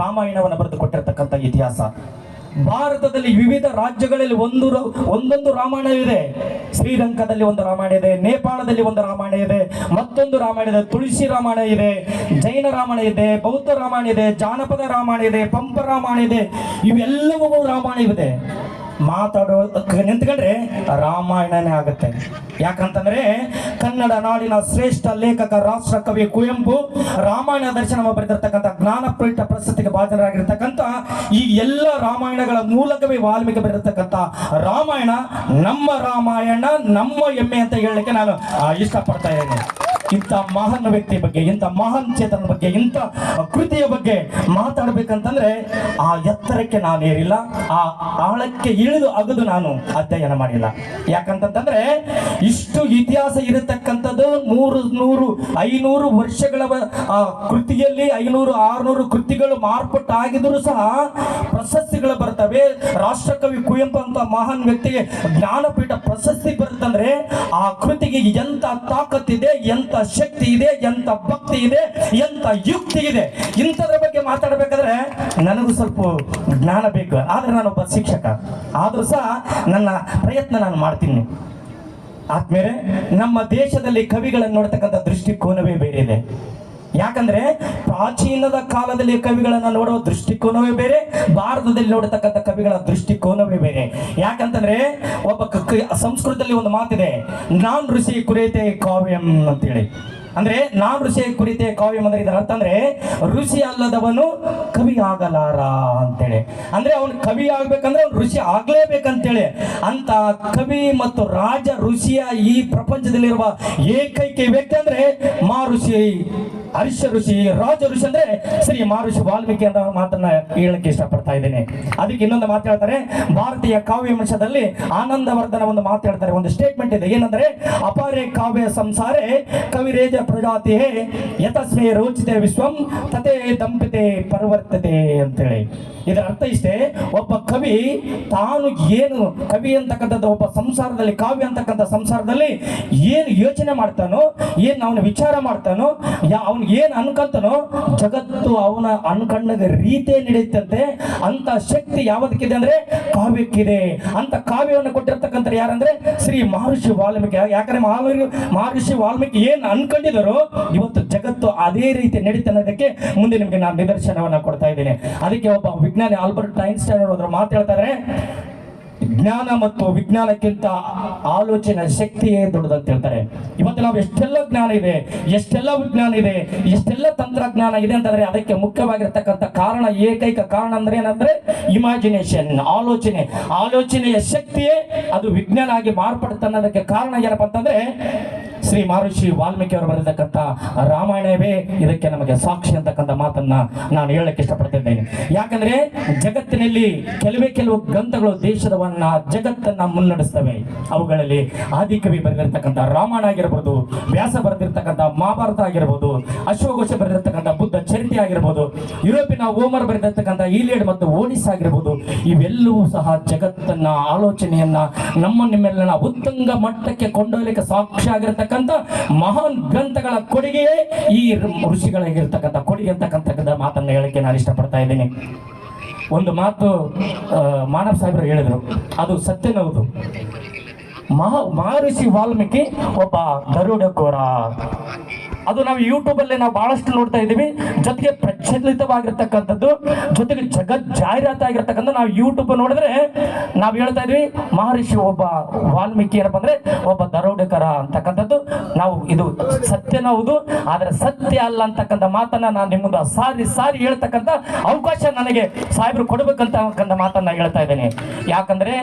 ರಾಮಾಯಣವನ್ನು ಬರೆದು ಕೊಟ್ಟಿರತಕ್ಕಂಥ ಇತಿಹಾಸ. ಭಾರತದಲ್ಲಿ ವಿವಿಧ ರಾಜ್ಯಗಳಲ್ಲಿ ಒಂದು ಒಂದೊಂದು ರಾಮಾಯಣ ಇದೆ. ಶ್ರೀಲಂಕಾದಲ್ಲಿ ಒಂದು ರಾಮಾಯಣ ಇದೆ, ನೇಪಾಳದಲ್ಲಿ ಒಂದು ರಾಮಾಯಣ ಇದೆ, ಮತ್ತೊಂದು ರಾಮಾಯಣ ಇದೆ, ತುಳಸಿ ರಾಮಾಯಣ ಇದೆ, ಜೈನ ರಾಮಾಯಣ ಇದೆ, ಬೌದ್ಧ ರಾಮಾಯಣ ಇದೆ, ಜಾನಪದ ರಾಮಾಯಣ ಇದೆ, ಪಂಪ ರಾಮಾಯಣ ಇದೆ, ಇವೆಲ್ಲವೂ ರಾಮಾಯಣವಿದೆ ಮಾತಾಡೋ ನಿಂತ್ಕೊಂಡ್ರೆ ರಾಮಾಯಣನೇ ಆಗುತ್ತೆ. ಯಾಕಂತಂದ್ರೆ ಕನ್ನಡ ನಾಡಿನ ಶ್ರೇಷ್ಠ ಲೇಖಕ, ರಾಷ್ಟ್ರ ಕವಿ ಕುವೆಂಪು ರಾಮಾಯಣ ದರ್ಶನ ಬರೆದಿರ್ತಕ್ಕಂಥ ಜ್ಞಾನಪೀಠ ಪ್ರಸ್ತುತಿಗೆ ಭಾಜನರಾಗಿರ್ತಕ್ಕಂಥ ಈ ಎಲ್ಲ ರಾಮಾಯಣಗಳ ಮೂಲಕವೇ ವಾಲ್ಮೀಕಿ ಬರೆದಿರ್ತಕ್ಕಂಥ ರಾಮಾಯಣ, ನಮ್ಮ ರಾಮಾಯಣ, ನಮ್ಮ ಹೆಮ್ಮೆ ಅಂತ ಹೇಳಲಿಕ್ಕೆ ನಾನು ಇಷ್ಟಪಡ್ತಾ ಇದ್ದೇನೆ. ಇಂಥ ಮಹಾನ್ ವ್ಯಕ್ತಿ ಬಗ್ಗೆ, ಇಂಥ ಮಹಾನ್ ಚೇತನ ಬಗ್ಗೆ, ಇಂಥ ಕೃತಿಯ ಬಗ್ಗೆ ಮಾತಾಡಬೇಕಂತಂದ್ರೆ ಆ ಎತ್ತರಕ್ಕೆ ನಾನು ಏರಿಲ್ಲ, ಆ ಆಳಕ್ಕೆ ಇಳಿದು ಅಗದು ನಾನು ಅಧ್ಯಯನ ಮಾಡಿಲ್ಲ. ಯಾಕಂತಂದ್ರೆ ಇಷ್ಟು ಇತಿಹಾಸ ಇರತಕ್ಕಂಥದ್ದು ನೂರು ನೂರು, ಐನೂರು ವರ್ಷಗಳ ಕೃತಿಯಲ್ಲಿ ಐನೂರು, ಆರುನೂರು ಕೃತಿಗಳು ಮಾರ್ಪಟ್ಟಾಗಿದ್ರು ಸಹ ಪ್ರಶಸ್ತಿಗಳು ಬರ್ತವೆ. ರಾಷ್ಟ್ರಕವಿ ಕುವೆಂಪು ಅಂತ ಮಹಾನ್ ವ್ಯಕ್ತಿಗೆ ಜ್ಞಾನಪೀಠ ಪ್ರಶಸ್ತಿ ಬರುತ್ತಂದ್ರೆ ಆ ಕೃತಿಗೆ ಎಂತ ತಾಕತ್ತಿದೆ ಎಂತ ಶಕ್ತಿ ಇದೆ, ಎಂತ ಭಕ್ತಿ ಇದೆ, ಎಂತ ಯುಕ್ತಿ ಇದೆ? ಇಂಥದ್ರ ಬಗ್ಗೆ ಮಾತಾಡಬೇಕಾದ್ರೆ ನನಗೂ ಸ್ವಲ್ಪ ಜ್ಞಾನ ಬೇಕು. ಆದರೆ ನಾನೊಬ್ಬ ಶಿಕ್ಷಕ. ಆದರೂ ಸಹ ನನ್ನ ಪ್ರಯತ್ನ ನಾನು ಮಾಡ್ತೀನಿ. ಆದ್ಮೇಲೆ ನಮ್ಮ ದೇಶದಲ್ಲಿ ಕವಿಗಳನ್ನು ನೋಡ್ತಕ್ಕಂಥ ದೃಷ್ಟಿಕೋನವೇ ಬೇರೆ ಇದೆ. ಯಾಕಂದ್ರೆ ಪ್ರಾಚೀನದ ಕಾಲದಲ್ಲಿ ಕವಿಗಳನ್ನ ನೋಡುವ ದೃಷ್ಟಿಕೋನವೇ ಬೇರೆ, ಭಾರತದಲ್ಲಿ ನೋಡತಕ್ಕಂಥ ಕವಿಗಳ ದೃಷ್ಟಿಕೋನವೇ ಬೇರೆ. ಯಾಕಂತಂದ್ರೆ ಒಬ್ಬ ಸಂಸ್ಕೃತದಲ್ಲಿ ಒಂದು ಮಾತಿದೆ, ನಾನ್ ಋಷಿ ಕುರಿತೆ ಕಾವ್ಯಂ ಅಂತೇಳಿ. ಅಂದ್ರೆ ನಾನ್ ಋಷಿ ಕುರಿತೆ ಕಾವ್ಯ ಮಂದಿರ ಇದರ ಅರ್ಥ ಋಷಿ ಅಲ್ಲದವನು ಕವಿ ಆಗಲಾರ ಅಂತೇಳಿ. ಅಂದ್ರೆ ಅವನು ಕವಿ ಆಗ್ಬೇಕಂದ್ರೆ ಅವನು ಋಷಿ ಆಗ್ಲೇಬೇಕಂತೇಳಿ. ಅಂತ ಕವಿ ಮತ್ತು ರಾಜ ಋಷಿಯ ಈ ಪ್ರಪಂಚದಲ್ಲಿರುವ ಏಕೈಕ ವ್ಯಕ್ತಿ ಅಂದ್ರೆ ಮಾ ಋಷಿ, ಹರ್ಷ ಋಷಿ, ರಾಜ ಋಷಿ ಅಂದ್ರೆ ಶ್ರೀ ಮಹರ್ಷಿ ವಾಲ್ಮೀಕಿ ಅಂತ ಮಾತನ್ನ ಹೇಳಕ್ಕೆ ಇಷ್ಟಪಡ್ತಾ ಇದ್ದೇನೆ. ಅದಕ್ಕೆ ಇನ್ನೊಂದು ಮಾತು ಹೇಳ್ತಾರೆ, ಭಾರತೀಯ ಕಾವ್ಯ ವಂಶದಲ್ಲಿ ಆನಂದವರ್ಧನ ಒಂದು ಮಾತು ಹೇಳ್ತಾರೆ. ಒಂದು ಸ್ಟೇಟ್ಮೆಂಟ್ ಇದೆ. ಏನಂದ್ರೆ, ಅಪಾರೇ ಕಾವ್ಯ ಸಂಸಾರೆ ಕವಿರೇಜ ಪ್ರಜಾತಿ ಯತಸ್ವೇ ರೋಚಿತೆ ವಿಶ್ವಂ ತತೆ ದಂಪಿತೆ ಪರಿವರ್ತತೆ ಅಂತೇಳಿ. ಇದರ ಅರ್ಥ ಇಷ್ಟೇ, ಒಬ್ಬ ಕವಿ ತಾನು ಏನು ಕವಿ ಅಂತಕ್ಕಂಥದ್ದು, ಒಬ್ಬ ಸಂಸಾರದಲ್ಲಿ, ಕಾವ್ಯ ಅಂತಕ್ಕಂಥ ಸಂಸಾರದಲ್ಲಿ ಏನು ಯೋಚನೆ ಮಾಡ್ತಾನೋ, ಏನು ಅವನು ವಿಚಾರ ಮಾಡ್ತಾನೋ ಅವನು ಏನು ಅನ್ಕೊಂತಾನೋ, ಜಗತ್ತು ಅವನ ಅನ್ಕಣ್ಣದ ರೀತಿಯೇ ನಡೆಯುತ್ತಂತೆ. ಅಂತ ಶಕ್ತಿ ಯಾವ್ದಕ್ಕಿದೆ ಅಂದ್ರೆ ಕಾವ್ಯಕ್ಕಿದೆ. ಅಂತ ಕಾವ್ಯವನ್ನು ಕೊಟ್ಟಿರ್ತಕ್ಕಂಥ ಯಾರಂದ್ರೆ ಶ್ರೀ ಮಹರ್ಷಿ ವಾಲ್ಮೀಕಿ. ಯಾಕಂದ್ರೆ ಮಹಾವೀರು, ಮಹರ್ಷಿ ವಾಲ್ಮೀಕಿ ಏನು ಅನ್ಕೊಂಡಿದ್ದಾರೋ, ಇವತ್ತು ಜಗತ್ತು ಅದೇ ರೀತಿ ನಡೀತಾ ಅನ್ನೋದಕ್ಕೆ ಮುಂದೆ ನಿಮಗೆ ನಾನು ನಿದರ್ಶನವನ್ನು ಕೊಡ್ತಾ ಇದ್ದೇನೆ. ಅದಕ್ಕೆ ಒಬ್ಬ ವಿಜ್ಞಾನಿ ಆಲ್ಬರ್ಟ್ ಐನ್ಸ್ಟೈನ್ ಅವರು ಅದ್ರ ಹೇಳ್ತಾರೆ ಜ್ಞಾನ ಮತ್ತು ವಿಜ್ಞಾನಕ್ಕಿಂತ ಆಲೋಚನೆ ಶಕ್ತಿಯೇ ದೊಡ್ಡದಂತ ಹೇಳ್ತಾರೆ. ಇವತ್ತು ನಾವು ಎಷ್ಟೆಲ್ಲ ಜ್ಞಾನ ಇದೆ, ಎಷ್ಟೆಲ್ಲ ವಿಜ್ಞಾನ ಇದೆ, ಎಷ್ಟೆಲ್ಲ ತಂತ್ರಜ್ಞಾನ ಇದೆ ಅಂತಂದ್ರೆ ಅದಕ್ಕೆ ಮುಖ್ಯವಾಗಿರ್ತಕ್ಕಂಥ ಕಾರಣ, ಏಕೈಕ ಕಾರಣ ಅಂದ್ರೆ ಏನಂದ್ರೆ ಇಮ್ಯಾಜಿನೇಷನ್ ಆಲೋಚನೆ. ಆಲೋಚನೆಯ ಶಕ್ತಿಯೇ ಅದು ವಿಜ್ಞಾನ ಆಗಿ ಮಾರ್ಪಡುತ್ತೆ ಅನ್ನೋದಕ್ಕೆ ಕಾರಣ ಏನಪ್ಪ ಅಂತಂದ್ರೆ ಶ್ರೀ ಮಹರ್ಷಿ ವಾಲ್ಮೀಕಿ ಅವರು ಬರೆದಕ್ಕಂಥ ರಾಮಾಯಣವೇ ಇದಕ್ಕೆ ನಮಗೆ ಸಾಕ್ಷಿ ಅಂತಕ್ಕಂಥ ಮಾತನ್ನ ನಾನು ಹೇಳಕ್ಕೆ ಇಷ್ಟಪಡ್ತಿದ್ದೇನೆ. ಯಾಕಂದ್ರೆ ಜಗತ್ತಿನಲ್ಲಿ ಕೆಲವೇ ಕೆಲವು ಗ್ರಂಥಗಳು ದೇಶದವನ್ನ ಜಗತ್ತನ್ನ ಮುನ್ನಡೆಸ್ತವೆ. ಅವುಗಳಲ್ಲಿ ಆದಿಕವಿ ಬರೆದಿರ್ತಕ್ಕಂಥ ರಾಮಾಯಣ ಆಗಿರ್ಬೋದು, ವ್ಯಾಸ ಬರೆದಿರ್ತಕ್ಕಂಥ ಮಹಾಭಾರತ ಆಗಿರ್ಬೋದು, ಅಶ್ವಘೋಷ ಬರೆದಿರ್ತಕ್ಕಂಥ ಬುದ್ಧ ಚರಿತೆ ಆಗಿರ್ಬೋದು, ಯುರೋಪಿನ ಓಮರ್ ಬರೆದಿರ್ತಕ್ಕಂಥ ಈಲಿಯಡ್ ಮತ್ತು ಓಡಿಸ್ ಆಗಿರ್ಬೋದು, ಇವೆಲ್ಲವೂ ಸಹ ಜಗತ್ತನ್ನ ಆಲೋಚನೆಯನ್ನ ನಮ್ಮ ನಿಮ್ಮೆಲ್ಲನ ಉತ್ತಂಗ ಮಟ್ಟಕ್ಕೆ ಕೊಂಡೊಯ್ಯಲಿಕ್ಕೆ ಸಾಕ್ಷಿ ಆಗಿರತಕ್ಕಂಥ ಮಹಾನ್ ಗ್ರಂಥಗಳ ಕೊಡುಗೆಯೇ ಈ ಋಷಿಗಳಾಗಿರ್ತಕ್ಕಂಥ ಕೊಡುಗೆ ಅಂತಕ್ಕಂಥ ಮಾತನ್ನು ಹೇಳಕ್ಕೆ ನಾನು ಇಷ್ಟಪಡ್ತಾ ಇದ್ದೀನಿ. ಒಂದು ಮಾತು ಮಾನವ ಮಾನವ್ ಸಾಹೇಬರು ಹೇಳಿದ್ರು. ಅದು ಸತ್ಯನೌದು ಮಹಾ ಮಹರ್ಷಿ ವಾಲ್ಮೀಕಿ ಒಬ್ಬ ಗರುಡಕೋರ ಅದು ನಾವು ಯೂಟ್ಯೂಬ್ ಅಲ್ಲಿ ನಾವು ಬಹಳಷ್ಟು ನೋಡ್ತಾ ಇದ್ದೀವಿ. ಜೊತೆಗೆ ಪ್ರಚಲಿತವಾಗಿರ್ತಕ್ಕಂಥದ್ದು, ಜೊತೆಗೆ ಜಗತ್ ಜಾಹೀರಾತಾಗಿರ್ತಕ್ಕಂಥ ನಾವು ಯೂಟ್ಯೂಬ್ ನೋಡಿದ್ರೆ ನಾವು ಹೇಳ್ತಾ ಇದ್ವಿ, ಮಹರ್ಷಿ ಒಬ್ಬ ವಾಲ್ಮೀಕಿ ಏನಪ್ಪ ಅಂದ್ರೆ ಒಬ್ಬ ದರೋಡೆಕರ ಅಂತಕ್ಕಂಥದ್ದು. ನಾವು ಇದು ಸತ್ಯನ ಹೌದು, ಆದ್ರೆ ಸತ್ಯ ಅಲ್ಲ ಅಂತಕ್ಕಂಥ ಮಾತನ್ನ ನಾನು ನಿಮ್ಮ ಮುಂದೆ ಸಾರಿ ಸಾರಿ ಹೇಳ್ತಕ್ಕಂಥ ಅವಕಾಶ ನನಗೆ ಸಾಹೇಬರು ಕೊಡಬೇಕಂತ ಮಾತನ್ನ ಹೇಳ್ತಾ ಇದ್ದೇನೆ. ಯಾಕಂದ್ರೆ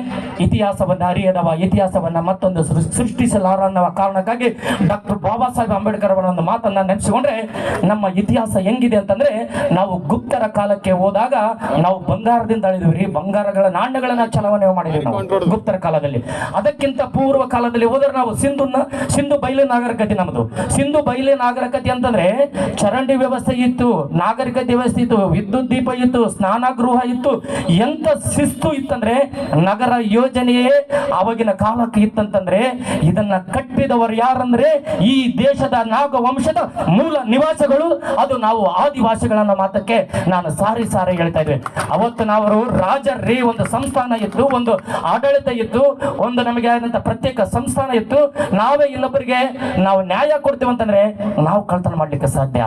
ಇತಿಹಾಸವನ್ನ ಅರಿಯದವ ಇತಿಹಾಸವನ್ನ ಮತ್ತೊಂದು ಸೃಷ್ಟಿಸಲಾರ ಅನ್ನೋ ಕಾರಣಕ್ಕಾಗಿ ಡಾಕ್ಟರ್ ಬಾಬಾ ಸಾಹೇಬ್ ಅಂಬೇಡ್ಕರ್ ಅವರ ಒಂದು ಮಾತನ್ನ ನೆನೆಸಿಕೊಂಡ್ರೆ ನಮ್ಮ ಇತಿಹಾಸ ಹೆಂಗಿದೆ ಅಂತಂದ್ರೆ ನಾವು ಗುಪ್ತರ ಕಾಲಕ್ಕೆ ಹೋದಾಗ ನಾವು ಬಂಗಾರದಿಂದ ಅಳಿದ್ವಿ ಬಂಗಾರಗಳ ನಾಣ್ಯಗಳನ್ನ ಚಲಾವಣೆ ಮಾಡಿದ್ವಿ ನಾವು ಗುಪ್ತರ ಕಾಲದಲ್ಲಿ. ಅದಕ್ಕಿಂತ ಪೂರ್ವ ಕಾಲದಲ್ಲಿ ಹೋದ್ರೆ ನಾವು ಸಿಂಧು ಸಿಂಧು ಬಯಲು ನಾಗರಿಕತೆ ನಮ್ಮದು ಸಿಂಧು ಬಯಲು ನಾಗರಿಕತೆ ಅಂತಂದ್ರೆ ಚರಂಡಿ ವ್ಯವಸ್ಥೆ ಇತ್ತು ನಾಗರಿಕತೆ ವ್ಯವಸ್ಥೆ ಇತ್ತು ವಿದ್ಯುತ್ ದೀಪ ಇತ್ತು ಸ್ನಾನ ಗೃಹ ಇತ್ತು. ಎಂತ ಶಿಸ್ತು ಇತ್ತಂದ್ರೆ ನಗರ ಯೋಜನೆಯೇ ಅವಾಗಿನ ಕಾಲಕ್ಕೆ ಇತ್ತಂತಂದ್ರೆ ಇದನ್ನ ಕಟ್ಟಿದವರು ಯಾರಂದ್ರೆ ಈ ದೇಶದ ನಾಗ ವಂಶ ಮೂಲ ನಿವಾಸಗಳು, ಅದು ನಾವು ಆದಿವಾಸಿಗಳನ್ನ ಮಾತಕ್ಕೆ ನಾನು ಸಾರಿ ಸಾರಿ ಹೇಳ್ತಾ ಇದ್ವಿ ಅವತ್ತು ನಾವು ರಾಜರೇ ಒಂದು ಸಂಸ್ಥಾನ ಇತ್ತು ಒಂದು ಆಡಳಿತ ಇತ್ತು ಒಂದು ನಮಗೆ ಆದಂತ ಪ್ರತ್ಯೇಕ ಸಂಸ್ಥಾನ ಇತ್ತು ನಾವೇ ಇನ್ನೊಬ್ಬರಿಗೆ ನಾವು ನ್ಯಾಯ ಕೊಡ್ತೀವಿ ಅಂತಂದ್ರೆ ನಾವು ಕಳ್ತನ ಮಾಡ್ಲಿಕ್ಕೆ ಸಾಧ್ಯ.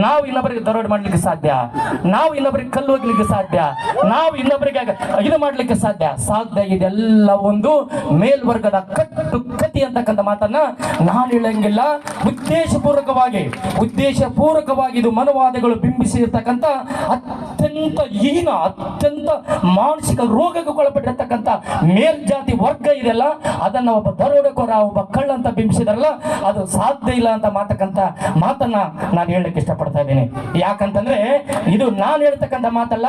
ನಾವು ಇನ್ನೊಬ್ಬರಿಗೆ ದರೋಡೆ ಮಾಡ್ಲಿಕ್ಕೆ ಸಾಧ್ಯ. ನಾವು ಇನ್ನೊಬ್ಬರಿಗೆ ಕಲ್ಲು ಹೋಗ್ಲಿಕ್ಕೆ ಸಾಧ್ಯ. ನಾವು ಇನ್ನೊಬ್ಬರಿಗೆ ಇದು ಮಾಡ್ಲಿಕ್ಕೆ ಸಾಧ್ಯ. ಸಾಧ್ಯ ಇದೆಲ್ಲ ಒಂದು ಮೇಲ್ವರ್ಗದ ಕಟ್ಟು ಕತಿ ಅಂತಕ್ಕಂಥ ಮಾತನ್ನ ನಾನು ಹೇಳಂಗಿಲ್ಲ. ಉದ್ದೇಶಪೂರ್ವಕವಾಗಿ ಉದ್ದೇಶಪೂರ್ವಕವಾಗಿ ಇದು ಮನವಾದಗಳು ಬಿಂಬಿಸಿರ್ತಕ್ಕಂಥ ಅತ್ಯಂತ ಹೀನ, ಅತ್ಯಂತ ಮಾನಸಿಕ ರೋಗಕ್ಕೆ ಒಳಪಟ್ಟಿರ್ತಕ್ಕಂಥ ಮೇಲ್ಜಾತಿ ವರ್ಗ ಇದೆಲ್ಲ, ಅದನ್ನ ಒಬ್ಬ ದರೋಡೆಕೋರ, ಒಬ್ಬ ಕಳ್ಳ ಅಂತ ಬಿಂಬಿಸಿದಾರಲ್ಲ, ಅದು ಸಾಧ್ಯ ಇಲ್ಲ ಅಂತ ಮಾತಕ್ಕಂಥ ಮಾತನ್ನ ನಾನು ಹೇಳಕ್ಕೆ ಇಷ್ಟಪಡ್ತಾ ಇದ್ದೀನಿ. ಯಾಕಂತಂದ್ರೆ ಇದು ನಾನು ಹೇಳ್ತಕ್ಕಂಥ ಮಾತಲ್ಲ,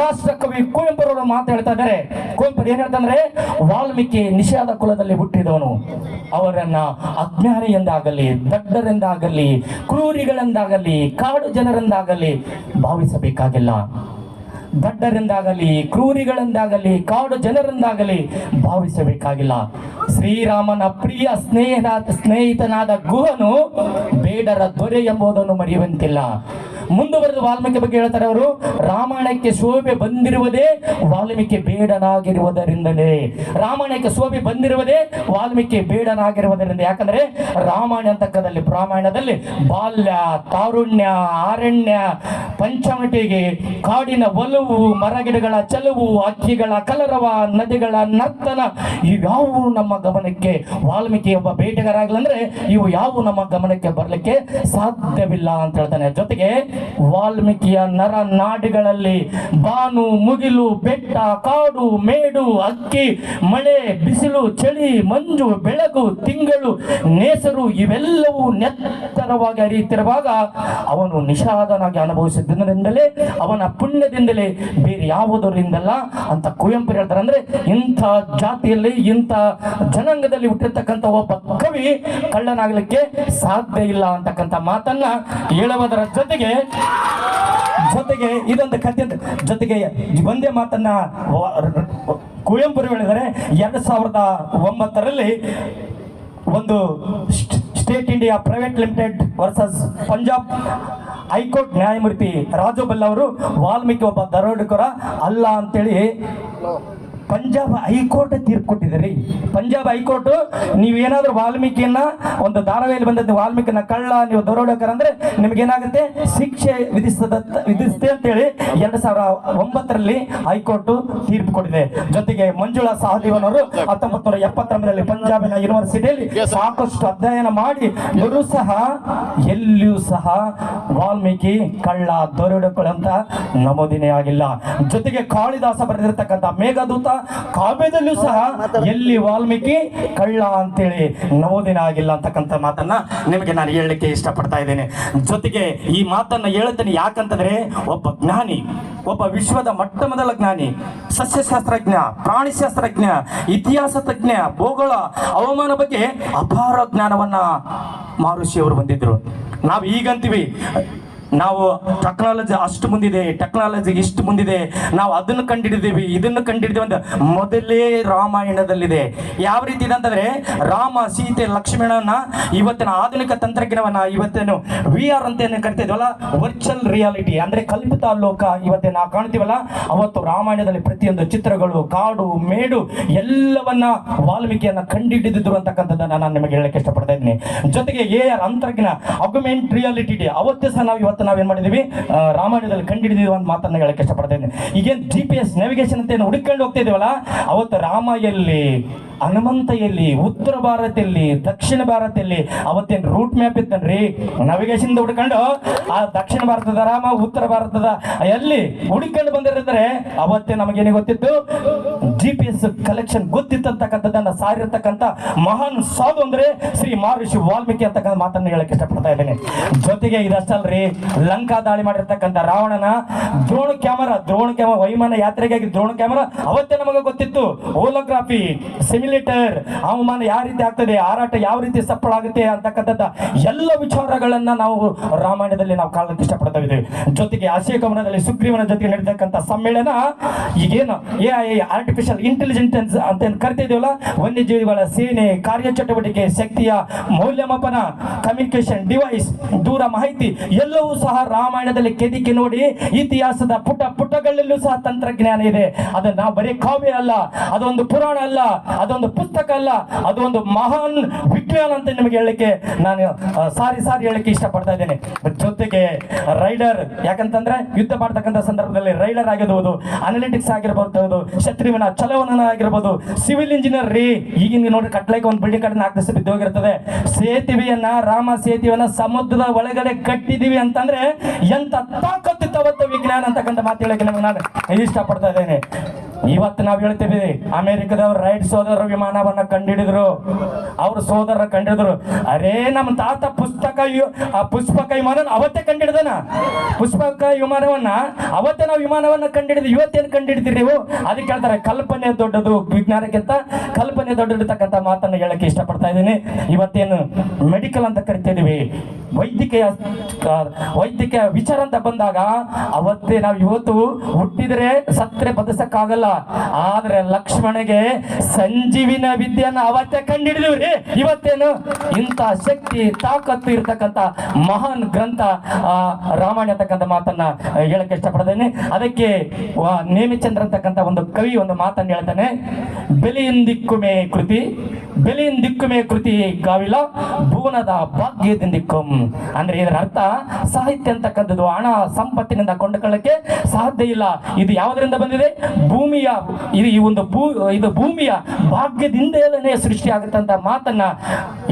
ರಾಷ್ಟ್ರ ಕವಿ ಕುವೆಂಪುರವರು ಮಾತು ಹೇಳ್ತಾ ಇದ್ದಾರೆ. ಕುವೆಂಪು ಏನ್ ಹೇಳ್ತಂದ್ರೆ, ವಾಲ್ಮೀಕಿ ನಿಷಾದ ಕುಲದಲ್ಲಿ ಹುಟ್ಟಿದವನು. ಅವರನ್ನ ಅಜ್ಞಾನಿ ಎಂದಾಗಲಿ ದಡ್ಡರೆಂದಾಗಲಿ, ಕ್ರೂರಿಗಳೆಂದಾಗಲಿ, ಕಾಡು ಜನರೆಂದಾಗಲಿ ಭಾವಿಸಬೇಕಾಗಿಲ್ಲ. ದಡ್ಡರೆಂದಾಗಲಿ, ಕ್ರೂರಿಗಳೆಂದಾಗಲಿ, ಕಾಡು ಜನರೆಂದಾಗಲಿ ಭಾವಿಸಬೇಕಾಗಿಲ್ಲ. ಶ್ರೀರಾಮನ ಪ್ರಿಯ ಸ್ನೇಹ ಸ್ನೇಹಿತನಾದ ಗುಹನು ಬೇಡರ ದೊರೆ ಎಂಬುದನ್ನು ಮರೆಯುವಂತಿಲ್ಲ. ಮುಂದುವರೆದು ವಾಲ್ಮೀಕಿ ಬಗ್ಗೆ ಹೇಳ್ತಾರೆ ಅವರು, ರಾಮಾಯಣಕ್ಕೆ ಶೋಭೆ ಬಂದಿರುವುದೇ ವಾಲ್ಮೀಕಿ ಬೇಡನಾಗಿರುವುದರಿಂದಲೇ. ರಾಮಾಯಣಕ್ಕೆ ಶೋಭೆ ಬಂದಿರುವುದೇ ವಾಲ್ಮೀಕಿ ಬೇಡನಾಗಿರುವುದರಿಂದ. ಯಾಕಂದ್ರೆ ರಾಮಾಯಣ ಅಂತಕ್ಕದಲ್ಲಿ ರಾಮಾಯಣದಲ್ಲಿ ಬಾಲ್ಯ, ತಾರುಣ್ಯ, ಅರಣ್ಯ, ಪಂಚಮಟಿಗೆ, ಕಾಡಿನ ಒಲವು, ಮರಗಿಡಗಳ ಚಲವು, ಅಕ್ಕಿಗಳ ಕಲರವ, ನದಿಗಳ ನರ್ತನ, ಇವ್ಯಾವು ನಮ್ಮ ಗಮನಕ್ಕೆ ವಾಲ್ಮೀಕಿ ಒಬ್ಬ ಬೇಟೆಗಾರಾಗ್ಲಂದ್ರೆ ಇವು ಯಾವು ನಮ್ಮ ಗಮನಕ್ಕೆ ಬರಲಿಕ್ಕೆ ಸಾಧ್ಯವಿಲ್ಲ ಅಂತ ಹೇಳ್ತಾನೆ. ಜೊತೆಗೆ ವಾಲ್ಮೀಕಿಯ ನರ ನಾಡಿಗಳಲ್ಲಿ ಬಾನು, ಮುಗಿಲು, ಬೆಟ್ಟ, ಕಾಡು, ಮೇಡು, ಅಕ್ಕಿ, ಮಳೆ, ಬಿಸಿಲು, ಚಳಿ, ಮಂಜು, ಬೆಳಗು, ತಿಂಗಳು, ನೇಸರು ಇವೆಲ್ಲವೂ ನೆತ್ತರವಾಗಿ ಅರಿಯುತ್ತಿರುವಾಗ ಅವನು ನಿಷಾದನಾಗಿ ಅನುಭವಿಸಿದ್ದರಿಂದಲೇ, ಅವನ ಪುಣ್ಯದಿಂದಲೇ ಬೇರೆ ಯಾವುದರಿಂದಲ್ಲ ಅಂತ ಕುವೆಂಪು ಹೇಳ್ತಾರೆ. ಅಂದ್ರೆ ಇಂಥ ಜಾತಿಯಲ್ಲಿ, ಇಂಥ ಜನಾಂಗದಲ್ಲಿ ಹುಟ್ಟಿರ್ತಕ್ಕಂಥ ಒಬ್ಬ ಕವಿ ಕಳ್ಳನಾಗಲಿಕ್ಕೆ ಸಾಧ್ಯ ಇಲ್ಲ ಅಂತಕ್ಕಂಥ ಮಾತನ್ನ ಹೇಳುವುದರ ಜೊತೆಗೆ ಜೊತೆಗೆ ಇದೊಂದು ಕಥೆ ಜೊತೆಗೆ ಒಂದೇ ಮಾತನ್ನ ವ- ಕುವೆಂಪು ಹೇಳಿದರೆ ಎರಡ್ ಸಾವಿರದ ಒಂಬತ್ತರಲ್ಲಿ ಒಂದು state India private limited versus Punjab high court ನ್ಯಾಯಮೂರ್ತಿ ರಾಜು ಬಲ್ಲ ಅವರು ವಾಲ್ಮೀಕಿ ಒಬ್ಬ ದರೋಡೆಕೋರ ಅಲ್ಲ ಅಂತೇಳಿ ಪಂಜಾಬ್ ಹೈಕೋರ್ಟ್ ತೀರ್ಪು ಕೊಟ್ಟಿದ್ದೀರಿ. ಪಂಜಾಬ್ ಹೈಕೋರ್ಟ್ ನೀವೇನಾದ್ರೂ ವಾಲ್ಮೀಕಿಯನ್ನ ಒಂದು ಧಾರಾವಾಹಿಯಲ್ಲಿ ಬಂದದ್ದು ವಾಲ್ಮೀಕಿನ ಕಳ್ಳ, ನೀವು ದರೋಡಕರ ಅಂದ್ರೆ ನಿಮ್ಗೇನಾಗುತ್ತೆ ಶಿಕ್ಷೆ ವಿಧಿಸದ ವಿಧಿಸುತ್ತೆ ಅಂತೇಳಿ ಎರಡ್ ಸಾವಿರ ಒಂಬತ್ತರಲ್ಲಿ ಹೈಕೋರ್ಟ್ ತೀರ್ಪು ಕೊಟ್ಟಿದೆ. ಜೊತೆಗೆ ಮಂಜುಳಾ ಸಹದೇವನ್ ಅವರು ಹತ್ತೊಂಬತ್ತು ನೂರ ಎಪ್ಪತ್ತೊಂಬತ್ತರಲ್ಲಿ ಪಂಜಾಬಿನ ಯೂನಿವರ್ಸಿಟಿಯಲ್ಲಿ ಸಾಕಷ್ಟು ಅಧ್ಯಯನ ಮಾಡಿ ಇವರು ಸಹ, ಎಲ್ಲಿಯೂ ಸಹ ವಾಲ್ಮೀಕಿ ಕಳ್ಳ ದರೋಡೆಗಳು ಅಂತ ನಮೂದಿನೇ ಆಗಿಲ್ಲ. ಜೊತೆಗೆ ಕಾಳಿದಾಸ ಬರೆದಿರ್ತಕ್ಕಂಥ ಮೇಘದೂತ ಕಾವ್ಯದಲ್ಲೂ ಸಹ ಎಲ್ಲಿ ವಾಲ್ಮೀಕಿ ಕಳ್ಳ ಅಂತೇಳಿ ನಮೂದಿನ ಆಗಿಲ್ಲ ಅಂತಕ್ಕಂತ ಮಾತನ್ನ ನಿಮಗೆ ನಾನು ಹೇಳಲಿಕ್ಕೆ ಇಷ್ಟಪಡ್ತಾ ಇದ್ದೇನೆ. ಜೊತೆಗೆ ಈ ಮಾತನ್ನ ಹೇಳುತ್ತೇನೆ ಯಾಕಂತಂದ್ರೆ ಒಬ್ಬ ಜ್ಞಾನಿ, ಒಬ್ಬ ವಿಶ್ವದ ಮೊಟ್ಟ ಮೊದಲ ಜ್ಞಾನಿ, ಸಸ್ಯಶಾಸ್ತ್ರಜ್ಞ, ಪ್ರಾಣಿಶಾಸ್ತ್ರಜ್ಞ, ಇತಿಹಾಸ ತಜ್ಞ, ಭೂಗೋಳ, ಹವಾಮಾನ ಬಗ್ಗೆ ಅಪಾರ ಜ್ಞಾನವನ್ನ ಮಹರ್ಷಿಯವರು ಹೊಂದಿದ್ರು. ನಾವು ಈಗಂತೀವಿ ನಾವು ಟೆಕ್ನಾಲಜಿ ಅಷ್ಟು ಮುಂದಿದೆ ಟೆಕ್ನಾಲಜಿ ಇಷ್ಟು ಮುಂದಿದೆ, ನಾವು ಅದನ್ನು ಕಂಡಿಡಿದೀವಿ, ಇದನ್ನು ಕಂಡಿಡಿದೀವಿ ಅಂತ ಮೊದಲೇ ರಾಮಾಯಣದಲ್ಲಿದೆ. ಯಾವ ರೀತಿ ಇದೆ ಅಂತಂದ್ರೆ ರಾಮ, ಸೀತೆ, ಲಕ್ಷ್ಮಣನ ಇವತ್ತಿನ ಆಧುನಿಕ ತಂತ್ರಜ್ಞಾನವನ್ನ ಇವತ್ತೇನು ವಿ ಆರ್ ಅಂತ ಏನು ಕರಿತಿದ್ವಲ್ಲ ವರ್ಚುವಲ್ ರಿಯಾಲಿಟಿ ಅಂದ್ರೆ ಕಲ್ಪಿತ ಲೋಕ ಇವತ್ತೇ ನಾವು ಕಾಣ್ತೀವಲ್ಲ, ಅವತ್ತು ರಾಮಾಯಣದಲ್ಲಿ ಪ್ರತಿಯೊಂದು ಚಿತ್ರಗಳು, ಕಾಡು, ಮೇಡು ಎಲ್ಲವನ್ನ ವಾಲ್ಮೀಕಿಯನ್ನ ಕಂಡಿಡಿದ್ರು ಅಂತಕ್ಕಂಥದ್ದನ್ನ ನಾನು ನಿಮಗೆ ಹೇಳಕ್ಕೆ ಇಷ್ಟಪಡ್ತಾ ಇದ್ದೀನಿ. ಜೊತೆಗೆ ಎ ಆರ್ ಅಂತರ್ಜ್ಞಾನ ಅಗುಮೆಂಟ್ ರಿಯಾಲಿಟಿ ಅವತ್ತೇ ಸಹ ನಾವು ಇವತ್ತು ನಾವೇನ್ ಮಾಡಿದೀವಿ? ಮಾಡಿದ್ದೀವಿ ರಾಮಾಯಣದಲ್ಲಿ ಕಂಡುಹಿಡಿದೀವಿ ಒಂದು ಮಾತನ್ನ ಹೇಳಕ್ಕೆ ಇಷ್ಟಪಡ್ತಾ ಇದ್ದೀನಿ. ಈಗೇನ್ ಜಿ ಪಿ ಎಸ್ ನ್ಯಾವಿಗೇಷನ್ ಅಂತ ಏನು ಹುಡುಕೊಂಡು ಹೋಗ್ತಾ ಇದೀವಲ್ಲ, ಅವತ್ತು ರಾಮ ಹನುಮಂತ ಎಲ್ಲಿ ಉತ್ತರ ಭಾರತ ಎಲ್ಲಿ ದಕ್ಷಿಣ ಭಾರತ ಇಲ್ಲಿ ಅವತ್ತೇನು ರೂಟ್ ಮ್ಯಾಪ್ ಇತ್ತನ್ರಿ? ನಾವಿಗೇಶನ್ ಹುಡ್ಕೊಂಡು, ಆ ದಕ್ಷಿಣ ಭಾರತದ ರಾಮ, ಉತ್ತರ ಭಾರತದ, ಎಲ್ಲಿ ಹುಡುಕೊಂಡು ಬಂದಿರಿದ್ರೆ ಅವತ್ತೇ ನಮಗೇನೆ ಗೊತ್ತಿತ್ತು ಜಿ ಪಿ ಎಸ್ ಕಲೆಕ್ಷನ್ ಗೊತ್ತಿತ್ತಂತಕ್ಕಂಥದ್ದನ್ನ ಸಾರಿರ್ತಕ್ಕಂಥ ಮಹಾನ್ ಸಾಧು ಅಂದ್ರೆ ಶ್ರೀ ಮಹರ್ಷಿ ವಾಲ್ಮೀಕಿ ಅಂತಕ್ಕಂಥ ಮಾತನ್ನ ಹೇಳಕ್ ಇಷ್ಟಪಡ್ತಾ ಇದ್ದೇನೆ. ಜೊತೆಗೆ ಇದಷ್ಟಲ್ರಿ, ಲಂಕಾ ದಾಳಿ ಮಾಡಿರ್ತಕ್ಕಂಥ ರಾವಣನ ದ್ರೋಣ ಕ್ಯಾಮರಾ ದ್ರೋಣ ಕ್ಯಾಮರಾ, ವೈಮಾನ ಯಾತ್ರೆಗಾಗಿ ದ್ರೋಣ ಕ್ಯಾಮರಾ ಅವತ್ತೇ ನಮಗೆ ಗೊತ್ತಿತ್ತು. ಓಲೋಗ್ರಾಫಿ ಸೆಮಿ ಮಿಲಿಟರ್ ಅವಮಾನ ಯಾವ ರೀತಿ ಆಗ್ತದೆ? ಹಾರಾಟ ಯಾವ ರೀತಿ ಸಫಲವಾಗುತ್ತೆ ಅಂತಕ್ಕಂಥದ್ದು ಎಲ್ಲ ವಿಚಾರಗಳನ್ನ ನಾವು ರಾಮಾಯಣದಲ್ಲಿ ನಾವು ಕಾಣಲಿಕ್ಕೆ ಇಷ್ಟಪಡ್ತಾ ಇದ್ದೀವಿ ಜೊತೆಗೆ ಅಶೇಕವನದಲ್ಲಿ ಸುಗ್ರೀವನ ಜೊತೆಗೆ ನಡೆದಕ್ಕಂಥ ಸಮ್ಮೇಳನ ಈಗೇನು ಎ ಐ ಆರ್ಟಿಫಿಷಿಯಲ್ ಇಂಟೆಲಿಜೆನ್ಸ್ ಅಂತ ಏನು ಕರಿತಿದ್ದೀವಲ್ಲ ವನ್ಯಜೀವಿಗಳ ಸೇನೆ, ಕಾರ್ಯಚಟುವಟಿಕೆ, ಶಕ್ತಿಯ ಮೌಲ್ಯಮಾಪನ ಕಮ್ಯುನಿಕೇಶನ್ ಡಿವೈಸ್ ದೂರ ಮಾಹಿತಿ ಎಲ್ಲವೂ ಸಹ ರಾಮಾಯಣದಲ್ಲಿ ಕೆದಿಕೆ ನೋಡಿ ಇತಿಹಾಸದ ಪುಟ ಪುಟಗಳಲ್ಲೂ ಸಹ ತಂತ್ರಜ್ಞಾನ ಇದೆ. ಅದು ನಾವು ಬರೀ ಕಾವ್ಯ ಅಲ್ಲ, ಅದೊಂದು ಪುರಾಣ ಅಲ್ಲ ಅದೊಂದು ಪುಸ್ತಕ ಅಲ್ಲ, ಅದು ಒಂದು ಮಹಾನ್ ವಿಜ್ಞಾನ ಅಂತ ನಿಮಗೆ ಹೇಳಲಿಕ್ಕೆ ನಾನು ಸಾರಿ ಸಾರಿ ಹೇಳಲಿಕ್ಕೆ ಇಷ್ಟಪಡ್ತಾ ಇದ್ದೇನೆ. ಜೊತೆಗೆ ರೈಡರ್, ಯಾಕಂತಂದ್ರೆ ಯುದ್ಧ ಮಾಡ್ತಕ್ಕಂಥ ಸಂದರ್ಭದಲ್ಲಿ ರೈಡರ್ ಆಗಿರ್ಬೋದು ಅನಾಲಿಟಿಕ್ಸ್ ಆಗಿರ್ಬೋದು, ಶತ್ರುವಿನ ಚಲವನ ಆಗಿರ್ಬೋದು ಸಿವಿಲ್ ಇಂಜಿನಿಯರ್ ರೀ, ಈಗಿನ ನೋಡಿ ಕಟ್ಲಕ್ಕೆ ಒಂದು ಬಿಲ್ಡಿಂಗ್ ನಾಲ್ಕು ದಿವಸ ಬಿದ್ದೋಗಿರ್ತದೆ ಸೇತುವೆಯನ್ನ, ರಾಮ ಸೇತುವೆಯನ್ನ ಸಮುದ್ರದ ಒಳಗಡೆ ಕಟ್ಟಿದೀವಿ ಅಂತಂದ್ರೆ ಎಂತ ತಾಕತ್ತು ತವತ್ತು ವಿಜ್ಞಾನ ಅಂತಕ್ಕಂಥ ಮಾತು ಹೇಳಕ್ಕೆ ನಾನು ಇಷ್ಟಪಡ್ತಾ ಇದ್ದೇನೆ. ಇವತ್ತು ನಾವು ಹೇಳ್ತೀವಿ, ಅಮೆರಿಕದವ್ರು ರೈಟ್ ಸೋದರ ವಿಮಾನವನ್ನ ಕಂಡಿಡಿದ್ರು. ಅವ್ರ ಸೋದರ ಕಂಡಿಡಿದ್ರು. ಅರೇ ನಮ್ಮ ತಾತ ಪುಸ್ತಕ ಆ ಪುಷ್ಪಕ ವಿಮಾನ ಅವತ್ತೇ ಕಂಡಿಡ್ದನ? ಪುಷ್ಪಕ ವಿಮಾನವನ್ನ ಅವತ್ತೇ ನಾವು ವಿಮಾನವನ್ನ ಕಂಡಿಡಿದ್ವಿ ಇವತ್ತೇನು ಕಂಡಿಡ್ತೀರಿ ನೀವು? ಅದಕ್ಕೆ ಹೇಳ್ತಾರೆ, ಕಲ್ಪನೆ ದೊಡ್ಡದು ವಿಜ್ಞಾನಕ್ಕಿಂತ ಕಲ್ಪನೆ ದೊಡ್ಡದಿರ್ತಕ್ಕಂಥ ಮಾತನ್ನು ಹೇಳಕ್ಕೆ ಇಷ್ಟಪಡ್ತಾ ಇದ್ದೀನಿ. ಇವತ್ತೇನು ಮೆಡಿಕಲ್ ಅಂತ ಕರಿತಿದೀವಿ ವೈದ್ಯಕೀಯ ವೈದ್ಯಕೀಯ ವಿಚಾರ ಅಂತ ಬಂದಾಗ ಅವತ್ತೇ ನಾವು ಇವತ್ತು ಹುಟ್ಟಿದ್ರೆ ಸತ್ರೆ ಬದಸಕ್ಕಾಗಲ್ಲ ಆದ್ರೆ ಲಕ್ಷ್ಮಣಗೆ ಸಂಜೀವಿನ ವಿದ್ಯೆಯನ್ನ ಅವತ್ತೇ ಕಂಡಿಡಿದ್ವಿ ಇವತ್ತೇನು ಇಂಥ ಶಕ್ತಿ ತಾಕತ್ತು ಇರತಕ್ಕಂತ ಮಹಾನ್ ಗ್ರಂಥ ಆ, ರಾಮಾಯಣ ಅಂತಕ್ಕಂಥ ಮಾತನ್ನ ಹೇಳಕ್ಕೆ ಇಷ್ಟಪಡ್ತೇನೆ. ಅದಕ್ಕೆ ನೇಮಿಚಂದ್ರ ಅಂತಕ್ಕಂಥ ಒಂದು ಕವಿ ಒಂದು ಮಾತನ್ನು ಹೇಳ್ತಾನೆ. ಬೆಲೆಯಿಂದಿಕ್ಕುಮೆ ಕೃತಿ ಬೆಲೆಯಿಂದಿಕ್ಕುಮೆ ಕೃತಿ ಗಾವಿಲ, ಭುವನದ ಭಾಗ್ಯದಿಂದಿಕ್ಕುಂ ಅಂದ್ರೆ ಇದರ ಅರ್ಥ, ಸಾಹಿತ್ಯ ಅಂತಕ್ಕಂಥದ್ದು ಹಣ, ಸಂಪತ್ತಿನಿಂದ ಕೊಂಡುಕೊಳ್ಳಕ್ಕೆ ಸಾಧ್ಯ ಇಲ್ಲ. ಇದು ಯಾವುದರಿಂದ ಬಂದಿದೆ? ಭೂಮಿಯ, ಇದು ಈ ಒಂದು ಭೂ, ಇದು ಭೂಮಿಯ ಭಾಗ್ಯದಿಂದಲೇ ಸೃಷ್ಟಿ ಆಗುತ್ತಂತ ಮಾತನ್ನ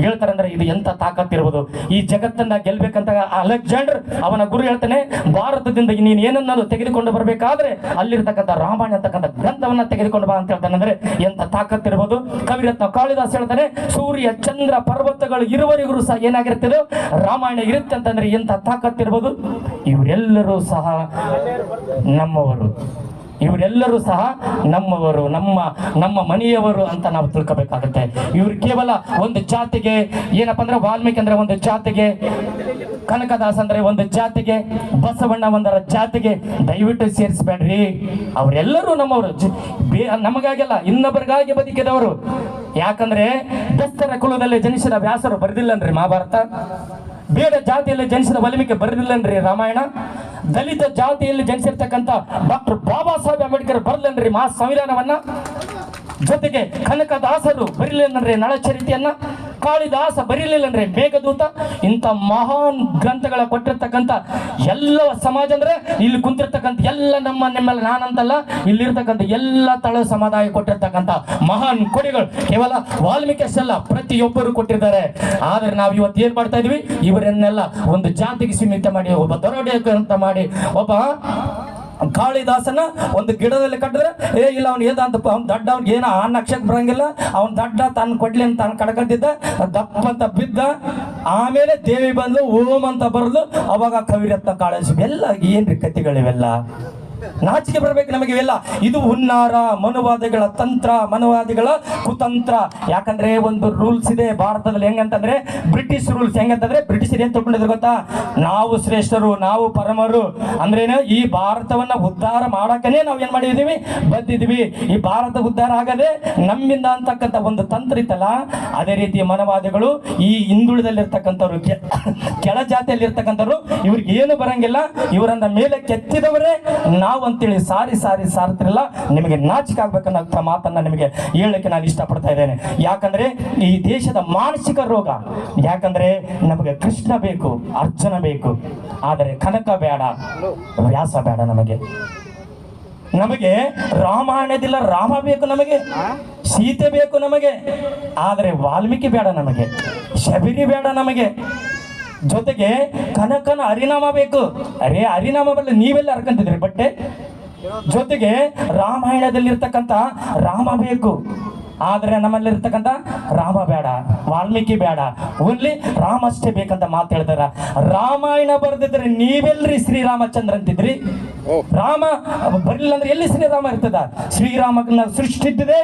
ಹೇಳ್ತಾರೆ ಅಂದ್ರೆ ಇದು ಎಂತ ತಾಕತ್ತಿರ್ಬೋದು ಈ ಜಗತ್ತನ್ನ ಗೆಲ್ಬೇಕಂತ ಅಲೆಕ್ಸಾಂಡರ್ ಅವನ ಗುರು ಹೇಳ್ತಾನೆ, ಭಾರತದಿಂದ ನೀನು ಏನನ್ನಾದ್ರು ತೆಗೆದುಕೊಂಡು ಬರಬೇಕಾದ್ರೆ ಅಲ್ಲಿರ್ತಕ್ಕಂಥ ರಾಮಾಯಣ ಅಂತಕ್ಕಂಥ ಗ್ರಂಥವನ್ನ ತೆಗೆದುಕೊಂಡು ಬಾ ಅಂತ ಹೇಳ್ತಾನೆ. ಅಂದ್ರೆ ಎಂತ ತಾಕತ್ತಿರ್ಬೋದು ಕವಿರತ್ನ ಕಾಳಿದಾಸ್ ಹೇಳ್ತಾನೆ ಸೂರ್ಯ, ಚಂದ್ರ, ಪರ್ವತಗಳು ಇರುವರಿಗೂ ಸಹ ಏನಾಗಿರ್ತದೆ ರಾಮಾಯಣ ಇರುತ್ತೆ ಅಂತಂದ್ರೆ ಎಂತ ತಾಕತ್ತಿರ್ಬೋದು ಇವರೆಲ್ಲರೂ ಸಹ ನಮ್ಮವರು. ಇವರೆಲ್ಲರೂ ಸಹ ನಮ್ಮವರು, ನಮ್ಮ ನಮ್ಮ ಮನೆಯವರು ಅಂತ ನಾವು ತಿಳ್ಕೋಬೇಕಾಗುತ್ತೆ. ಇವ್ರು ಕೇವಲ ಒಂದು ಜಾತಿಗೆ, ಏನಪ್ಪ ಅಂದ್ರೆ ವಾಲ್ಮೀಕಿ ಅಂದ್ರೆ ಒಂದು ಜಾತಿಗೆ, ಕನಕದಾಸ್ ಅಂದ್ರೆ ಒಂದು ಜಾತಿಗೆ, ಬಸವಣ್ಣ ಒಂದರ ಜಾತಿಗೆ ದಯವಿಟ್ಟು ಸೇರಿಸ್ಬೇಡ್ರಿ. ಅವರೆಲ್ಲರೂ ನಮ್ಮವರು. ನಮಗಾಗಿಲ್ಲ ಇನ್ನೊಬ್ಬರಿಗಾಗಿ ಬದುಕಿದವರು. ಯಾಕಂದ್ರೆ ದಸ್ತರ ಕುಲದಲ್ಲಿ ಜನಿಸಿದ ವ್ಯಾಸರು ಬರೆದಿಲ್ಲನ್ರಿ ಮಹಾಭಾರತ. ಬೇಡ ಜಾತಿಯಲ್ಲಿ ಜನಿಸಿದ ವಾಲ್ಮೀಕಿ ಬರೆದಿಲ್ಲನ್ರಿ ರಾಮಾಯಣ. ದಲಿತ ಜಾತಿಯಲ್ಲಿ ಜನಿಸಿರ್ತಕ್ಕಂಥ ಡಾಕ್ಟರ್ ಬಾಬಾ ಸಾಹೇಬ್ ಅಂಬೇಡ್ಕರ್ ಬರಲನ್ರಿ ಮಹಾ ಸಂವಿಧಾನವನ್ನ ಜೊತೆಗೆ ಕನಕದಾಸರು ಬರೀಲಿಲ್ಲನ್ರಿ ನಳಚರಿತೆಯನ್ನ ಕಾಳಿದಾಸ ಅಂದ್ರೆ ಮೇಘದೂತ, ಇಂಥ ಮಹಾನ್ ಗ್ರಂಥಗಳ ಕೊಟ್ಟಿರ್ತಕ್ಕಂಥ ಎಲ್ಲ ಸಮಾಜ ಅಂದ್ರೆ ಇಲ್ಲಿ ಕುಂತಿರ್ತಕ್ಕಂಥ ಎಲ್ಲ ನಮ್ಮ ನಿಮ್ಮೆಲ್ಲ ನಾನಂತಲ್ಲ, ಇಲ್ಲಿರ್ತಕ್ಕಂಥ ಎಲ್ಲ ತಳ ಸಮುದಾಯ ಕೊಟ್ಟಿರ್ತಕ್ಕಂಥ ಮಹಾನ್ ಕೊಡಿಗಳು. ಕೇವಲ ವಾಲ್ಮೀಕಿ ಅಷ್ಟಲ್ಲ, ಪ್ರತಿಯೊಬ್ಬರು ಕೊಟ್ಟಿದ್ದಾರೆ. ಆದ್ರೆ ನಾವು ಇವತ್ತು ಏನ್ ಮಾಡ್ತಾ ಇದೀವಿ? ಇವರನ್ನೆಲ್ಲ ಒಂದು ಜಾತಿಗೆ ಸೀಮಿತ ಮಾಡಿ, ಒಬ್ಬ ದರೋಡೆ ಅಂತ ಮಾಡಿ, ಒಬ್ಬ ಕಾಳಿದಾಸನ ಒಂದು ಗಿಡದಲ್ಲಿ ಕಟ್ಟಿದ್ರೆ, ಏ, ಇಲ್ಲ, ಅವ್ನು ಏದ ಅಂತ ಅವ್ನು ದಡ್ಡ ಅವ್ನಿಗೆ ಏನೋ ಆ ನಕ್ಷತ್ರ ಬರಂಗಿಲ್ಲ, ಅವ್ನು ದಡ್ಡ ತಾನು ಕೊಡ್ಲಿ ಅಂತ ತಾನು ಕಡ್ಕಂತಿದ್ದ, ದಪ್ಪ ಅಂತ ಬಿದ್ದ, ಆಮೇಲೆ ದೇವಿ ಬಂದು ಓಂ ಅಂತ ಬರೆದು ಅವಾಗ ಕವಿರತ್ನ ಕಾಳಜಿ ಎಲ್ಲ ಏನ್ರಿ ಕಥೆಗಳಿವೆಲ್ಲ? ನಾಚಿಕೆ ಬರಬೇಕು ನಮಗೆ ಇವೆಲ್ಲ. ಇದು ಹುನ್ನಾರ, ಮನುವಾದಿಗಳ ತಂತ್ರ, ಮನುವಾದಿಗಳ ಕುತಂತ್ರ. ಯಾಕಂದ್ರೆ ಒಂದು ರೂಲ್ಸ್ ಇದೆ ಭಾರತದಲ್ಲಿ ಹೆಂಗಂತಂದ್ರೆ ಬ್ರಿಟಿಷ್ ರೂಲ್ಸ್ ಹೆಂಗಂತಂದ್ರೆ ಬ್ರಿಟಿಷರು ಏನ್ ತಗೊಂಡಿದ್ರು ಗೊತ್ತಾ? ನಾವು ಶ್ರೇಷ್ಠರು, ನಾವು ಪರಮರು. ಅಂದ್ರೇನು, ಈ ಭಾರತವನ್ನ ಉದ್ಧಾರ ಮಾಡಕನೇ ನಾವು ಏನ್ ಮಾಡಿದೀವಿ? ಬಂದಿದ್ವಿ. ಈ ಭಾರತ ಉದ್ಧಾರ ಆಗದೆ ನಮ್ಮಿಂದ ಅಂತಕ್ಕಂಥ ಒಂದು ತಂತ್ರ ಇತ್ತಲ್ಲ, ಅದೇ ರೀತಿ ಮನವಾದಿಗಳು ಈ ಹಿಂದುಳಿದಲ್ಲಿರ್ತಕ್ಕಂಥವ್ರು ಕೆಳ ಕೆಳ ಜಾತಿಯಲ್ಲಿರ್ತಕ್ಕಂಥವ್ರು, ಇವ್ರಿಗೆ ಏನು ಬರಂಗಿಲ್ಲ, ಇವರನ್ನ ಮೇಲೆ ಕೆತ್ತಿದವರೇ ನಾವು ಅಂತೇಳಿ ಸಾರಿ ಸಾರಿ ಸಾರತ್ರಿಲ್ಲ ನಿಮಗೆ ನಾಚಿಕೆ ಆಗ್ಬೇಕನ್ನೋ ಮಾತನ್ನ ನಿಮಗೆ ಹೇಳಲಿಕ್ಕೆ ನಾನು ಇಷ್ಟಪಡ್ತಾ ಇದ್ದೇನೆ. ಯಾಕಂದ್ರೆ ಈ ದೇಶದ ಮಾನಸಿಕ ರೋಗ, ಯಾಕಂದ್ರೆ ನಮಗೆ ಕೃಷ್ಣ ಬೇಕು, ಅರ್ಜುನ ಬೇಕು, ಆದರೆ ಕನಕ ಬೇಡ, ವ್ಯಾಸ ಬೇಡ ನಮಗೆ. ನಮಗೆ ರಾಮಾಯಣದಿಲ್ಲ ರಾಮ ಬೇಕು ನಮಗೆ, ಸೀತೆ ಬೇಕು ನಮಗೆ, ಆದರೆ ವಾಲ್ಮೀಕಿ ಬೇಡ ನಮಗೆ, ಶಬರಿ ಬೇಡ ನಮಗೆ. ಜೊತೆಗೆ ಕನಕನ ಹರಿನಾಮ ಬೇಕು. ಅರೇ, ಹರಿನಾಮ ಬಲ್ಲ ನೀವೆಲ್ಲ ಹರ್ಕಂತಿದ್ರಿ ಬಟ್ಟೆ? ಜೊತೆಗೆ ರಾಮಾಯಣದಲ್ಲಿರ್ತಕ್ಕಂಥ ರಾಮ ಬೇಕು. ಆದ್ರೆ ನಮ್ಮಲ್ಲಿರ್ತಕ್ಕಂಥ ರಾಮ ಬೇಡ, ವಾಲ್ಮೀಕಿ ಬೇಡ. ಓನ್ಲಿ ರಾಮ ಅಷ್ಟೇ ಬೇಕಂತ ಮಾತಾಡ್ತಾರ ರಾಮಾಯಣ ಬರೆದಿದ್ರೆ ನೀವೆಲ್ರಿ ಶ್ರೀರಾಮಚಂದ್ರ ಅಂತಿದ್ರಿ ರಾಮ ಬರಲಿಲ್ಲ ಅಂದ್ರೆ ಎಲ್ಲಿ ಶ್ರೀರಾಮ ಇರ್ತದ? ಶ್ರೀರಾಮನ ಸೃಷ್ಟಿದ್ದಿದೆ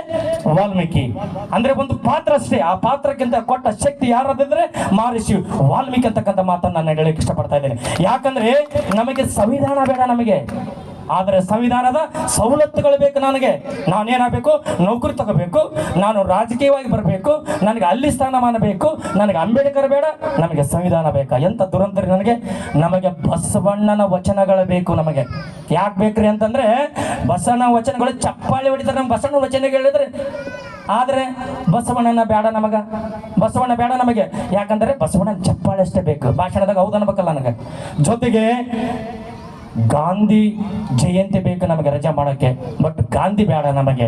ವಾಲ್ಮೀಕಿ. ಅಂದ್ರೆ ಒಂದು ಪಾತ್ರ ಅಷ್ಟೇ. ಆ ಪಾತ್ರಕ್ಕಿಂತ ಕೊಟ್ಟ ಶಕ್ತಿ ಯಾರಾದ್ರೆ ಮಹರ್ಷಿ ವಾಲ್ಮೀಕಿ ಅಂತಕ್ಕಂಥ ಮಾತನ್ನು ನಾನು ಹೇಳಲಿಕ್ಕೆ ಇಷ್ಟಪಡ್ತಾ ಇದ್ದೇನೆ. ಯಾಕಂದ್ರೆ ನಮಗೆ ಸಂವಿಧಾನ ಬೇಡ ನಮಗೆ. ಆದರೆ ಸಂವಿಧಾನದ ಸವಲತ್ತುಗಳು ಬೇಕು ನನಗೆ. ನಾನೇನಾಗಬೇಕು? ನೌಕರಿ ತಗೋಬೇಕು. ನಾನು ರಾಜಕೀಯವಾಗಿ ಬರಬೇಕು. ನನಗೆ ಅಲ್ಲಿ ಸ್ಥಾನಮಾನ ಬೇಕು. ನನಗೆ ಅಂಬೇಡ್ಕರ್ ಬೇಡ. ನಮಗೆ ಸಂವಿಧಾನ ಬೇಕಾ? ಎಂತ ದುರಂತರಿ ನನಗೆ. ನಮಗೆ ಬಸವಣ್ಣನ ವಚನಗಳು ಬೇಕು ನಮಗೆ. ಯಾಕೆ ಬೇಕ್ರಿ ಅಂತಂದ್ರೆ, ಬಸವಣ್ಣ ವಚನಗಳು ಚಪ್ಪಾಳಿ ಹೊಡಿತಾರೆ. ನಮ್ಮ ಬಸವಣ್ಣ ವಚನ ಹೇಳಿದ್ರೆ. ಆದರೆ ಬಸವಣ್ಣನ ಬೇಡ ನಮಗ. ಬಸವಣ್ಣ ಬೇಡ ನಮಗೆ. ಯಾಕಂದ್ರೆ ಬಸವಣ್ಣನ ಚಪ್ಪಾಳಿ ಅಷ್ಟೇ ಬೇಕು. ಭಾಷಣದಾಗ ಹೌದು ಅನ್ಬೇಕಲ್ಲ ನನಗೆ. ಜೊತೆಗೆ ಗಾಂಧಿ ಜಯಂತಿ ಬೇಕು ನಮಗೆ ರಜಾ ಮಾಡೋಕ್ಕೆ ಬಟ್ ಗಾಂಧಿ ಬೇಡ ನಮಗೆ.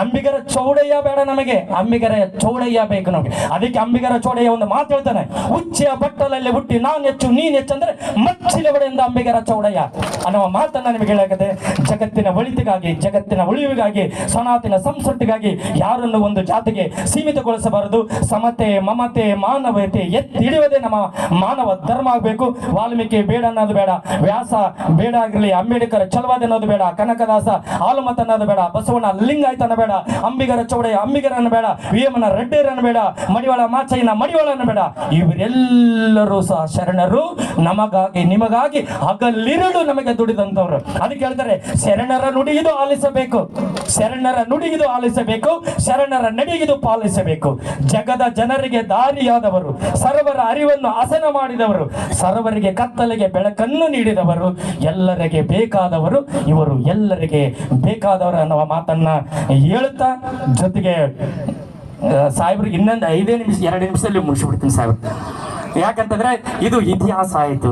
ಅಂಬಿಗರ ಚೌಡಯ್ಯ ಬೇಡ ನಮಗೆ, ಅಂಬಿಗರ ಚೌಡಯ್ಯ ಬೇಕು ನಮಗೆ. ಅದಕ್ಕೆ ಅಂಬಿಗರ ಚೌಡಯ್ಯ ಒಂದು ಮಾತು ಹೇಳ್ತಾನೆ ಉಚ್ಚೆಯ ಬಟ್ಟಲಲ್ಲಿ ಹುಟ್ಟಿ ನಾನು ಹೆಚ್ಚು, ನೀನು ಹೆಚ್ಚು ಅಂದ್ರೆ ಮಚ್ಚಿನ ಬಡೆಯಿಂದ ಅಂಬಿಗರ ಚೌಡಯ್ಯ ಅನ್ನುವ ಮಾತನ್ನ ನಿಮಗೆ ಹೇಳಕತೆ ಜಗತ್ತಿನ ಒಳಿತಿಗಾಗಿ, ಜಗತ್ತಿನ ಉಳಿವಿಗಾಗಿ, ಸನಾತನ ಸಂಸ್ಕೃತಿಗಾಗಿ ಯಾರನ್ನು ಒಂದು ಜಾತಿಗೆ ಸೀಮಿತಗೊಳಿಸಬಾರದು. ಸಮತೆ, ಮಮತೆ, ಮಾನವತೆ ಹಿಡಿಯುವುದೇ ನಮ್ಮ ಮಾನವ ಧರ್ಮ ಆಗಬೇಕು. ವಾಲ್ಮೀಕಿ ಬೇಡ ಅನ್ನೋದು ಬೇಡ. ವ್ಯಾಸ ಬೇಡ ಆಗಿರಲಿ, ಅಂಬೇಡ್ಕರ್ ಚಲವಾದ ಅನ್ನೋದು ಬೇಡ, ಕನಕದಾಸ ಆಲುಮತ ಅನ್ನೋದು ಬೇಡ, ಬಸವಣ್ಣ ಲಿಂಗಾಯ್ತ ಬೇಡ, ಅಂಬಿಗರ ಚೌಡಯ್ಯ ಅಂಬಿಗರನ್ನು ಬೇಡ ವೇಮನ ರೆಡ್ಡಿರನ್ನು ಬೇಡ, ಮಡಿವಾಳ ಮಾಚಯ್ಯನ ಮಡಿವಾಳನ್ನು ಬೇಡ. ಇವರೆಲ್ಲರೂ ಸಹ ಶರಣರು, ನಮಗಾಗಿ, ನಿಮಗಾಗಿ ಹಗಲಿರುಳು ನಮಗೆ ದುಡಿದಂತವ್ರು ಅದಕ್ಕೆ ಹೇಳ್ತಾರೆ, ಶರಣರ ನುಡಿಗಿದು ಆಲಿಸಬೇಕು. ಶರಣರ ನುಡಿಗಿದು ಆಲಿಸಬೇಕು. ಶರಣರ ನಡಿಗಿದು ಪಾಲಿಸಬೇಕು. ಜಗದ ಜನರಿಗೆ ದಾರಿಯಾದವರು, ಸರ್ವರ ಅರಿವನ್ನು ಹಸನ ಮಾಡಿದವರು, ಸರ್ವರಿಗೆ ಕತ್ತಲೆಗೆ ಬೆಳಕನ್ನು ನೀಡಿದವರು ಎಲ್ಲರಿಗೆ ಬೇಕಾದವರು ಇವರು ಎಲ್ಲರಿಗೆ ಬೇಕಾದವರು ಅನ್ನುವ ಮಾತನ್ನ ಹೇಳುತ್ತಾ ಜೊತೆಗೆ ಸಾಹೇಬ್ರಿಗೆ ಇನ್ನೊಂದು ಐದೇ ನಿಮಿಷ, ಎರಡು ನಿಮಿಷದಲ್ಲಿ ಮುಗಿಸಿಬಿಡ್ತೀನಿ ಸಾಹೇಬ್. ಯಾಕಂತಂದ್ರೆ ಇದು ಇತಿಹಾಸ ಆಯಿತು.